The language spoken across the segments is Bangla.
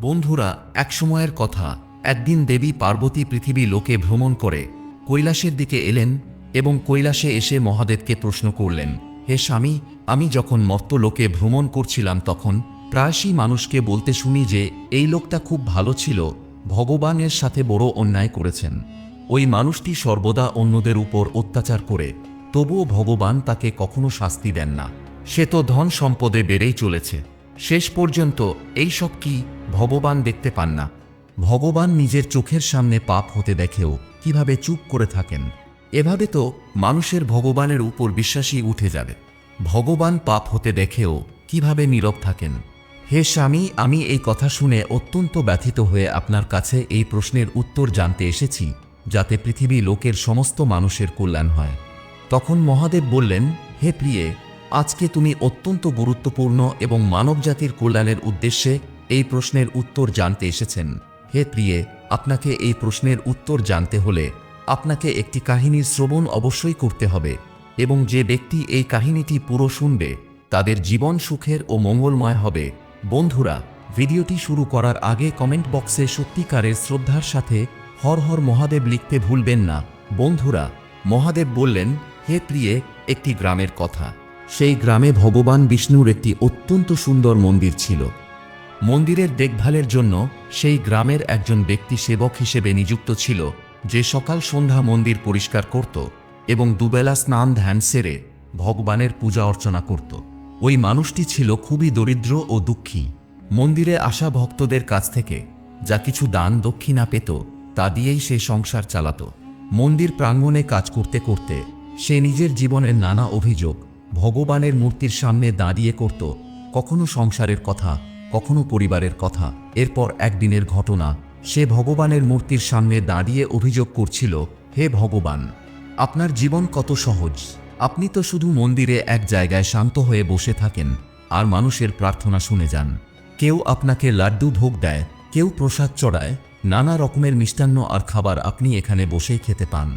বন্ধুরা এক সময়ের কথা। একদিন দেবী পার্বতী পৃথিবী লোকে ভ্রমণ করে কৈলাসের দিকে এলেন এবং কৈলাসে এসে মহাদেবকে প্রশ্ন করলেন, হে স্বামী, আমি যখন মত্ত লোকে ভ্রমণ করছিলাম তখন প্রায়শই মানুষকে বলতে শুনি যে, এই লোকটা খুব ভালো ছিল, ভগবানের সাথে বড় অন্যায় করেছেন। ওই মানুষটি সর্বদা অন্যদের উপর অত্যাচার করে, তবুও ভগবান তাকে কখনো শাস্তি দেন না। সে তো ধন সম্পদে বেড়েই চলেছে। শেষ পর্যন্ত এই সব কি ভগবান দেখতে পান না। ভগবান নিজের চোখের সামনে পাপ হতে দেখেও কীভাবে চুপ করে থাকেন। এভাবে তো মানুষের ভগবানের উপর বিশ্বাসই উঠে যাবে। ভগবান পাপ হতে দেখেও কীভাবে নীরব থাকেন। হে স্বামী, আমি এই কথা শুনে অত্যন্ত ব্যথিত হয়ে আপনার কাছে এই প্রশ্নের উত্তর জানতে এসেছি, যাতে পৃথিবী লোকের সমস্ত মানুষের কল্যাণ হয়। তখন মহাদেব বললেন, হে প্রিয়ে আজকে তুমি অত্যন্ত গুরুত্বপূর্ণ এবং মানবজাতির কল্যাণের উদ্দেশ্যে এই প্রশ্নের উত্তর জানতে এসেছেন। হে প্রিয়ে, আপনাকে এই প্রশ্নের উত্তর জানতে হলে আপনাকে একটি কাহিনীর শ্রবণ অবশ্যই করতে হবে এবং যে ব্যক্তি এই কাহিনীটি পুরো শুনবে, তাদের জীবন সুখের ও মঙ্গলময় হবে। বন্ধুরা, ভিডিওটি শুরু করার আগে কমেন্ট বক্সে সত্যিকারের শ্রদ্ধার সাথে হর হর মহাদেব লিখতে ভুলবেন না। বন্ধুরা, মহাদেব বললেন, হে প্রিয়ে, একটি গ্রামের কথা। সেই গ্রামে ভগবান বিষ্ণুর একটি অত্যন্ত সুন্দর মন্দির ছিল। মন্দিরের দেখভালের জন্য সেই গ্রামের একজন ব্যক্তি সেবক হিসেবে নিযুক্ত ছিল, যে সকাল সন্ধ্যা মন্দির পরিষ্কার করত এবং দুবেলা স্নান ধ্যান সেরে ভগবানের পূজা অর্চনা করত। ওই মানুষটি ছিল খুবই দরিদ্র ও দুঃখী। মন্দিরে আসা ভক্তদের কাছ থেকে যা কিছু দান দক্ষিণা পেত, তা দিয়েই সে সংসার চালাত। মন্দির প্রাঙ্গণে কাজ করতে করতে সে নিজের জীবনের নানা অভিযোগ ভগবানের মূর্তির সামনে দাঁড়িয়ে করত কখনো সংসারের কথা, কখনো পরিবারের কথা। এরপর একদিনের ঘটনা, সে ভগবানের মূর্তির সামনে দাঁড়িয়ে অভিযোগ করছিল, হে ভগবান, আপনার জীবন কত সহজ। আপনি তো শুধু মন্দিরে এক জায়গায় শান্ত হয়ে বসে থাকেন, আর মানুষের প্রার্থনা শুনে যান। কেউ আপনাকে লাড্ডু ভোগ দেয়, কেউ প্রসাদ চড়ায়, নানা রকমের মিষ্টান্ন আর খাবার আপনি এখানে বসেই খেতে পান।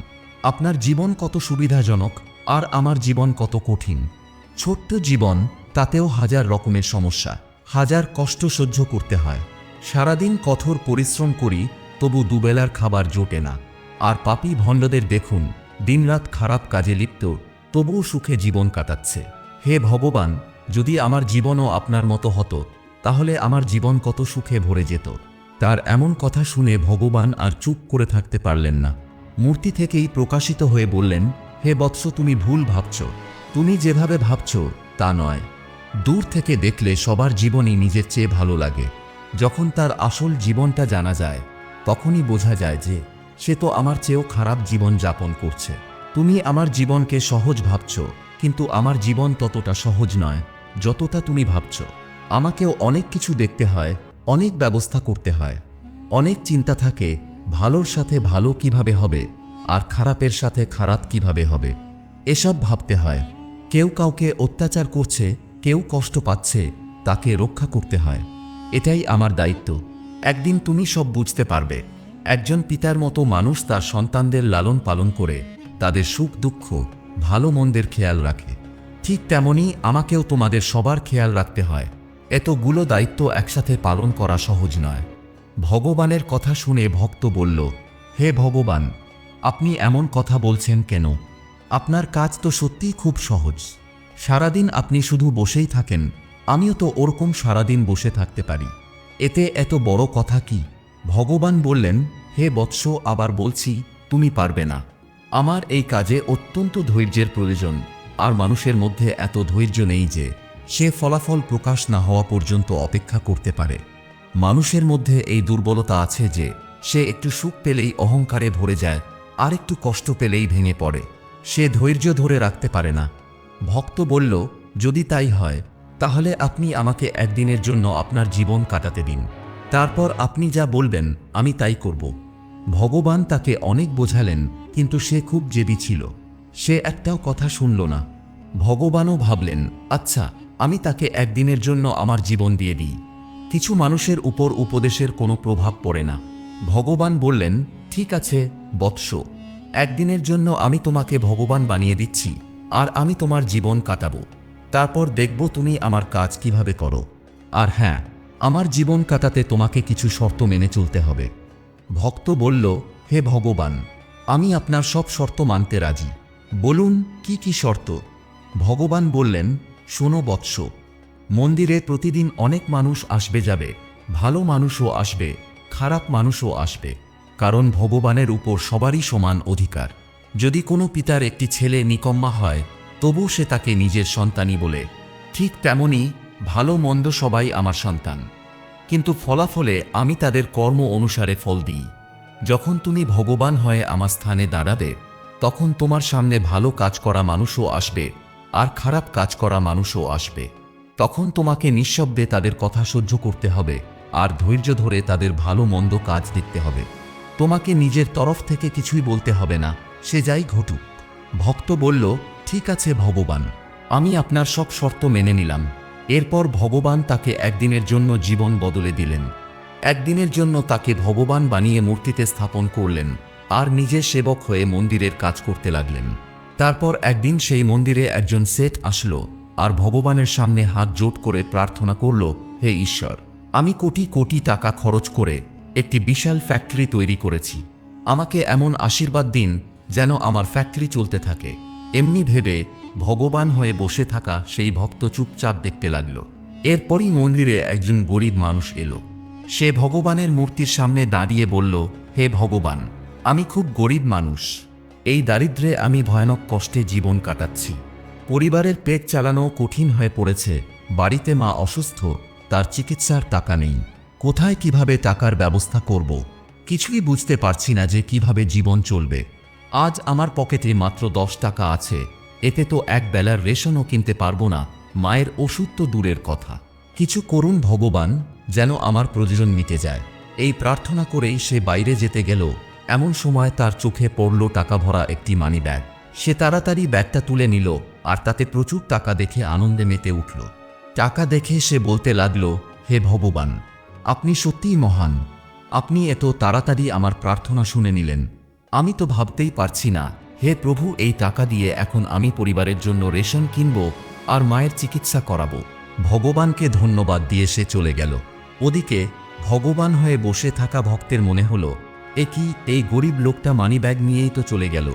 আপনার জীবন কত সুবিধাজনক আর আমার জীবন কত কঠিন। ছোট্ট জীবন, তাতেও হাজার রকমের সমস্যা। হাজার কষ্ট সহ্য করতে হয়। সারাদিন কঠোর পরিশ্রম করি, তবু দুবেলার খাবার জোটে না। আর পাপী ভণ্ডদের দেখুন, দিনরাত খারাপ কাজে লিপ্ত, তবুও সুখে জীবন কাটাচ্ছে। হে ভগবান, যদি আমার জীবনও আপনার মতো হতো, তাহলে আমার জীবন কত সুখে ভরে যেত। তার এমন কথা শুনে ভগবান আর চুপ করে থাকতে পারলেন না। মূর্তি থেকেই প্রকাশিত হয়ে বললেন হে বৎস, তুমি ভুল ভাবছ। তুমি যেভাবে ভাবছ, তা নয়। দূর থেকে দেখলে সবার জীবনই নিজের চেয়ে ভালো লাগে। যখন তার আসল জীবনটা জানা যায়, তখনই বোঝা যায় যে, সে তো আমার চেয়েও খারাপ জীবন যাপন করছে। তুমি আমার জীবনকে সহজ ভাবছ, কিন্তু আমার জীবন ততটা সহজ নয়, যতটা তুমি ভাবছ। আমাকেও অনেক কিছু দেখতে হয়, অনেক ব্যবস্থা করতে হয়। অনেক চিন্তা থাকে, ভালোর সাথে ভালো কীভাবে হবে? আর খারাপের সাথে খারাপ কীভাবে হবে? এসব ভাবতে হয়। কেউ কাউকে অত্যাচার করছে, কেউ কষ্ট পাচ্ছে, তাকে রক্ষা করতে হয়। এটাই আমার দায়িত্ব। একদিন তুমি সব বুঝতে পারবে। একজন পিতার মতো মানুষ তার সন্তানদের লালন পালন করে, তাদের সুখ দুঃখ, ভালো মন্দের খেয়াল রাখে। ঠিক তেমনি আমাকেও তোমাদের সবার খেয়াল রাখতে হয়। এতগুলো দায়িত্ব একসাথে পালন করা সহজ নয়। ভগবানের কথা শুনে ভক্ত বলল, হে ভগবান আপনি এমন কথা বলছেন কেন? আপনার কাজ তো সত্যিই খুব সহজ। সারাদিন আপনি শুধু বসেই থাকেন, আমিও তো ওরকম সারাদিন বসে থাকতে পারি। এতে এত বড় কথা কি? ভগবান বললেন, হে বৎস, আবার বলছি, তুমি পারবে না। আমার এই কাজে অত্যন্ত ধৈর্যের প্রয়োজন, আর মানুষের মধ্যে এত ধৈর্য নেই যে সে ফলাফল প্রকাশ না হওয়া পর্যন্ত অপেক্ষা করতে পারে। মানুষের মধ্যে এই দুর্বলতা আছে যে সে একটু সুখ পেলেই অহংকারে ভরে যায় আর একটু কষ্ট পেলেই ভেঙে পড়ে। সে ধৈর্য ধরে রাখতে পারে না। ভক্ত বলল, যদি তাই হয়, তাহলে আপনি আমাকে একদিনের জন্য আপনার জীবন কাটাতে দিন। তারপর আপনি যা বলবেন, আমি তাই করব। ভগবান তাকে অনেক বোঝালেন, কিন্তু সে খুব জেদি ছিল। সে একটাও কথা শুনল না। ভগবানও ভাবলেন আচ্ছা আমি তাকে একদিনের জন্য আমার জীবন দিয়ে দিই। কিছু মানুষের উপর উপদেশের কোনো প্রভাব পড়ে না। ভগবান বললেন, ঠিক আছে বৎস, একদিনের জন্য আমি তোমাকে ভগবান বানিয়ে দিচ্ছি, আর আমি তোমার জীবন কাটাবো। তারপর দেখব তুমি আমার কাজ কীভাবে করো। আর হ্যাঁ আমার জীবন কাটাতে তোমাকে কিছু শর্ত মেনে চলতে হবে। ভক্ত বলল, হে ভগবান, আমি আপনার সব শর্ত মানতে রাজি। বলুন, কি কি শর্ত? ভগবান বললেন, শোনো বৎস, মন্দিরে প্রতিদিন অনেক মানুষ আসবে যাবে, ভালো মানুষও আসবে, খারাপ মানুষও আসবে। কারণ ভগবানের উপর সবারই সমান অধিকার। যদি কোনো পিতার একটি ছেলে নিকম্মা হয় তবু সে তাকে নিজের সন্তানই বলে। ঠিক তেমনি ভালো মন্দ সবাই আমার সন্তান। কিন্তু ফলাফলে আমি তাদের কর্ম অনুসারে ফল দিই। যখন তুমি ভগবান হয়ে আমার স্থানে দাঁড়াবে, তখন তোমার সামনে ভালো কাজ করা মানুষও আসবে, আর খারাপ কাজ করা মানুষও আসবে। তখন তোমাকে নিঃশব্দে তাদের কথা সহ্য করতে হবে, আর ধৈর্য ধরে তাদের ভালো মন্দ কাজ দেখতে হবে। তোমাকে নিজের তরফ থেকে কিছুই বলতে হবে না, সে যাই ঘটুক। ভক্ত বলল, ঠিক আছে ভগবান, আমি আপনার সব শর্ত মেনে নিলাম। এরপর ভগবান তাকে একদিনের জন্য জীবন বদলে দিলেন। একদিনের জন্য তাকে ভগবান বানিয়ে মূর্তিতে স্থাপন করলেন আর নিজে সেবক হয়ে মন্দিরের কাজ করতে লাগলেন। তারপর একদিন সেই মন্দিরে একজন সেট আসলো আর ভগবানের সামনে হাত জোট করে প্রার্থনা করল, হে ঈশ্বর, আমি কোটি কোটি টাকা খরচ করে একটি বিশাল ফ্যাক্টরি তৈরি করেছি। আমাকে এমন আশীর্বাদ দিন যেন আমার ফ্যাক্টরি চলতে থাকে। এমনি ভেবে ভগবান হয়ে বসে থাকা সেই ভক্ত চুপচাপ দেখতে লাগল। এরপরই মন্দিরে একজন গরিব মানুষ এলো। সে ভগবানের মূর্তির সামনে দাঁড়িয়ে বলল, হে ভগবান, আমি খুব গরিব মানুষ। এই দারিদ্রে আমি ভয়ানক কষ্টে জীবন কাটাচ্ছি। পরিবারের পেট চালানো কঠিন হয়ে পড়েছে। বাড়িতে মা অসুস্থ, তার চিকিৎসার টাকা নেই। কোথায় কীভাবে টাকার ব্যবস্থা করব? কিছুই বুঝতে পারছি না যে কীভাবে জীবন চলবে। আজ আমার পকেটে মাত্র দশ টাকা আছে। এতে তো এক বেলার রেশনও কিনতে পারব না। মায়ের ওষুধ তো দূরের কথা। কিছু করুন ভগবান, যেন আমার প্রয়োজন মিটে যায়। এই প্রার্থনা করেই সে বাইরে যেতে গেল। এমন সময় তার চোখে পড়ল টাকা ভরা একটি মানি ব্যাগ সে তাড়াতাড়ি ব্যাগটা তুলে নিল আর তাতে প্রচুর টাকা দেখে আনন্দে মেতে উঠল। টাকা দেখে সে বলতে লাগল, হে ভগবান আপনি সত্যিই মহান। আপনি এত তাড়াতাড়ি আমার প্রার্থনা শুনে নিলেন। আমি তো ভাবতেই পারছি না। হে প্রভু, এই টাকা দিয়ে এখন আমি পরিবারের জন্য রেশন কিনব আর মায়ের চিকিৎসা করাবো। ভগবানকে ধন্যবাদ দিয়ে সে চলে গেল। ওদিকে ভগবান হয়ে বসে থাকা ভক্তের মনে হলো, এ কি, এই গরিব লোকটা মানিব্যাগ নিয়েই তো চলে গেল।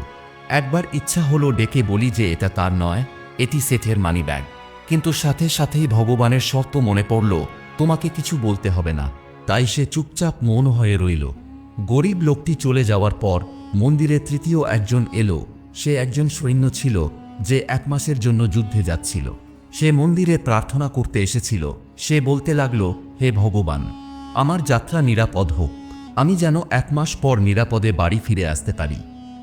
একবার ইচ্ছা হলো ডেকে বলি যে এটা তার নয়, এটি সেঠের মানিব্যাগ কিন্তু সাথে সাথেই ভগবানের শর্ত মনে পড়ল তোমাকে কিছু বলতে হবে না। তাই সে চুপচাপ মৌন হয়ে রইল। গরিব লোকটি চলে যাওয়ার পর মন্দিরে তৃতীয় একজন এলো। সে একজন সৈন্য ছিল, যে এক মাসের জন্য যুদ্ধে যাচ্ছিল। সে মন্দিরে প্রার্থনা করতে এসেছিল। সে বলতে লাগল, হে ভগবান, আমার যাত্রা নিরাপদ হোক। আমি যেন এক মাস পর নিরাপদে বাড়ি ফিরে আসতে পারি।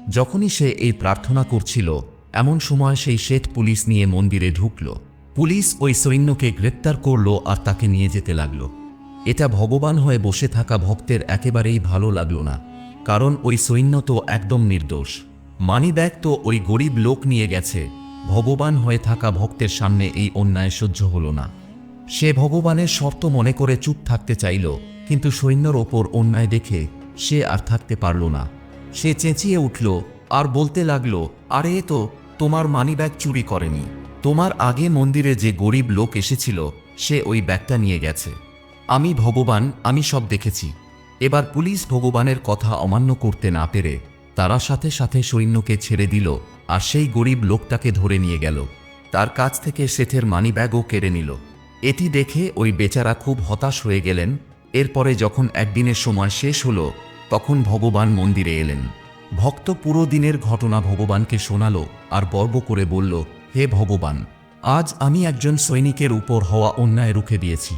যখনই সে এই প্রার্থনা করছিল, এমন সময় সেই শেঠ পুলিশ নিয়ে মন্দিরে ঢুকল। পুলিশ ওই সৈন্যকে গ্রেপ্তার করল আর তাকে নিয়ে যেতে লাগল। এটা ভগবান হয়ে বসে থাকা ভক্তের একেবারেই ভালো লাগল না, কারণ ওই সৈন্য তো একদম নির্দোষ। মানিব্যাগ তো ওই গরিব লোক নিয়ে গেছে, ভগবান হয়ে থাকা ভক্তের সামনে এই অন্যায় সহ্য হল না। সে ভগবানের শর্ত মনে করে চুপ থাকতে চাইল, কিন্তু সৈন্যর ওপর অন্যায় দেখে সে আর থাকতে পারল না। সে চেঁচিয়ে উঠল আর বলতে লাগল, আরে তো তোমার মানিব্যাগ চুরি করেনি। তোমার আগে মন্দিরে যে গরিব লোক এসেছিল, সে ওই ব্যাগটা নিয়ে গেছে। আমি ভগবান, আমি সব দেখেছি। এবার পুলিশ ভগবানের কথা অমান্য করতে না পেরে, তারা সাথে সাথে সৈন্যকে ছেড়ে দিল আর সেই গরিব লোকটাকে ধরে নিয়ে গেল। তার কাছ থেকে শেঠের মানিব্যাগও কেড়ে নিল। এটি দেখে ওই বেচারা খুব হতাশ হয়ে গেলেন। এরপরে যখন একদিনের সময় শেষ হলো, তখন ভগবান মন্দিরে এলেন। ভক্ত পুরো দিনের ঘটনা ভগবানকে শোনালো আর গর্ব করে বলল হে ভগবান, আজ আমি একজন সৈনিকের উপর হওয়া অন্যায় রুখে দিয়েছি।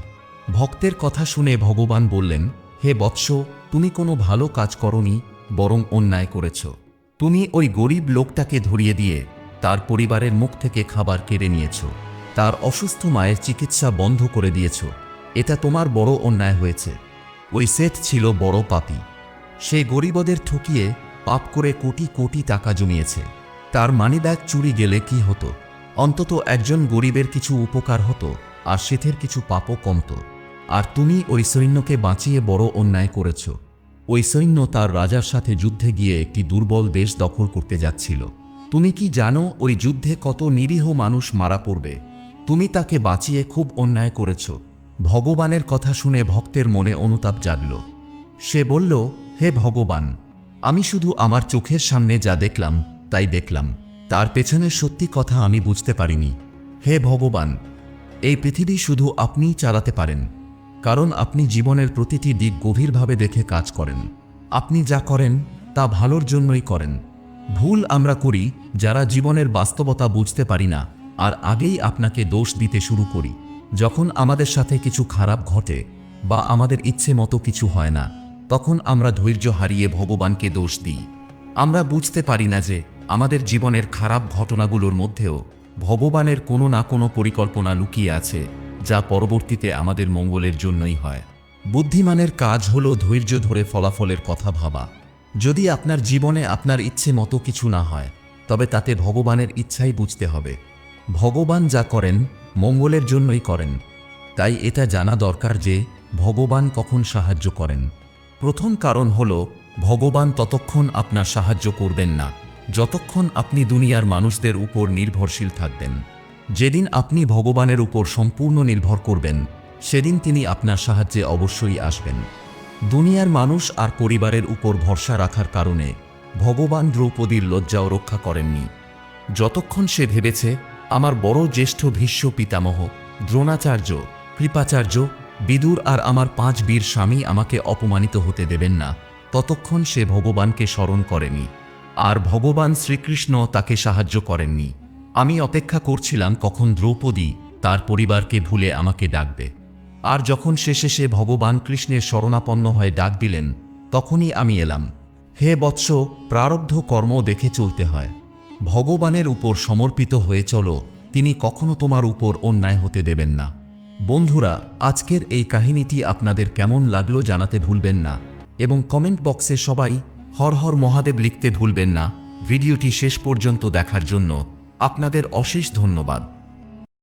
ভক্তের কথা শুনে ভগবান বললেন, হে বৎস, তুমি কোনো ভালো কাজ করনি, বরং অন্যায় করেছ। তুমি ওই গরিব লোকটাকে ধরিয়ে দিয়ে তার পরিবারের মুখ থেকে খাবার কেড়ে নিয়েছ। তার অসুস্থ মায়ের চিকিৎসা বন্ধ করে দিয়েছ। এটা তোমার বড় অন্যায় হয়েছে। ওই সেট ছিল বড় পাপী। সে গরিবদের ঠকিয়ে পাপ করে কোটি কোটি টাকা জমিয়েছে। তার মানিব্যাগ চুরি গেলে কি হতো? অন্তত একজন গরিবের কিছু উপকার হতো, আর শেঠের কিছু পাপও কমত। আর তুমি ওই সৈন্যকে বাঁচিয়ে বড় অন্যায় করেছ। ওই সৈন্য তার রাজার সাথে যুদ্ধে গিয়ে একটি দুর্বল দেশ দখল করতে যাচ্ছিল। তুমি কি জানো ওই যুদ্ধে কত নিরীহ মানুষ মারা পড়বে? তুমি তাকে বাঁচিয়ে খুব অন্যায় করেছ। ভগবানের কথা শুনে ভক্তের মনে অনুতাপ জাগল। সে বলল, হে ভগবান, আমি শুধু আমার চোখের সামনে যা দেখলাম, তাই দেখলাম। তার পেছনের সত্যি কথা আমি বুঝতে পারিনি। হে ভগবান, এই পৃথিবী শুধু আপনিই চালাতে পারেন, কারণ আপনি জীবনের প্রতিটি দিক গভীরভাবে দেখে কাজ করেন। আপনি যা করেন, তা ভালোর জন্যই করেন। ভুল আমরা করি যারা জীবনের বাস্তবতা বুঝতে পারি না, আর আগেই আপনাকে দোষ দিতে শুরু করি। যখন আমাদের সাথে কিছু খারাপ ঘটে বা আমাদের ইচ্ছে মতো কিছু হয় না, তখন আমরা ধৈর্য হারিয়ে ভগবানকে দোষ দিই। আমরা বুঝতে পারি না যে আমাদের জীবনের খারাপ ঘটনাগুলোর মধ্যেও ভগবানের কোনো না কোনো পরিকল্পনা লুকিয়ে আছে, যা পরবর্তীতে আমাদের মঙ্গলের জন্যই হয়। বুদ্ধিমানের কাজ হলো ধৈর্য ধরে ফলাফলের কথা ভাবা। যদি আপনার জীবনে আপনার ইচ্ছে মতো কিছু না হয়, তবে তাতে ভগবানের ইচ্ছাই বুঝতে হবে। ভগবান যা করেন, মঙ্গলের জন্যই করেন। তাই এটা জানা দরকার যে, ভগবান কখন সাহায্য করেন। প্রথম কারণ হল, ভগবান ততক্ষণ আপনার সাহায্য করবেন না। যতক্ষণ আপনি দুনিয়ার মানুষদের উপর নির্ভরশীল থাকবেন, যেদিন আপনি ভগবানের উপর সম্পূর্ণ নির্ভর করবেন, সেদিন তিনি আপনার সাহায্যে অবশ্যই আসবেন। দুনিয়ার মানুষ আর পরিবারের উপর ভরসা রাখার কারণে ভগবান দ্রৌপদীর লজ্জাও রক্ষা করেননি। যতক্ষণ সে ভেবেছে, আমার বড় জ্যেষ্ঠ ভীষ্ম পিতামহ, দ্রোণাচার্য, কৃপাচার্য, বিদুর আর আমার পাঁচ বীর স্বামী আমাকে অপমানিত হতে দেবেন না, ততক্ষণ সে ভগবানকে স্মরণ করেনি। আর ভগবান শ্রীকৃষ্ণ তাকে সাহায্য করেননি। আমি অপেক্ষা করছিলাম কখন দ্রৌপদী তার পরিবারকে ভুলে আমাকে ডাকবে। আর যখন শেষে সে ভগবান কৃষ্ণের শরণাপন্ন হয়ে ডাক দিলেন, তখনই আমি এলাম। হে বৎস, প্রারব্ধ কর্ম দেখে চলতে হয়। ভগবানের উপর সমর্পিত হয়ে চলো, তিনি কখনো তোমার উপর অন্যায় হতে দেবেন না। বন্ধুরা, আজকের এই কাহিনীটি আপনাদের কেমন লাগল জানাতে ভুলবেন না। এবং কমেন্ট বক্সে সবাই হর হর মহাদেব লিখতে ভুলবেন না। ভিডিওটি শেষ পর্যন্ত দেখার জন্য আপনাদের অশেষ ধন্যবাদ।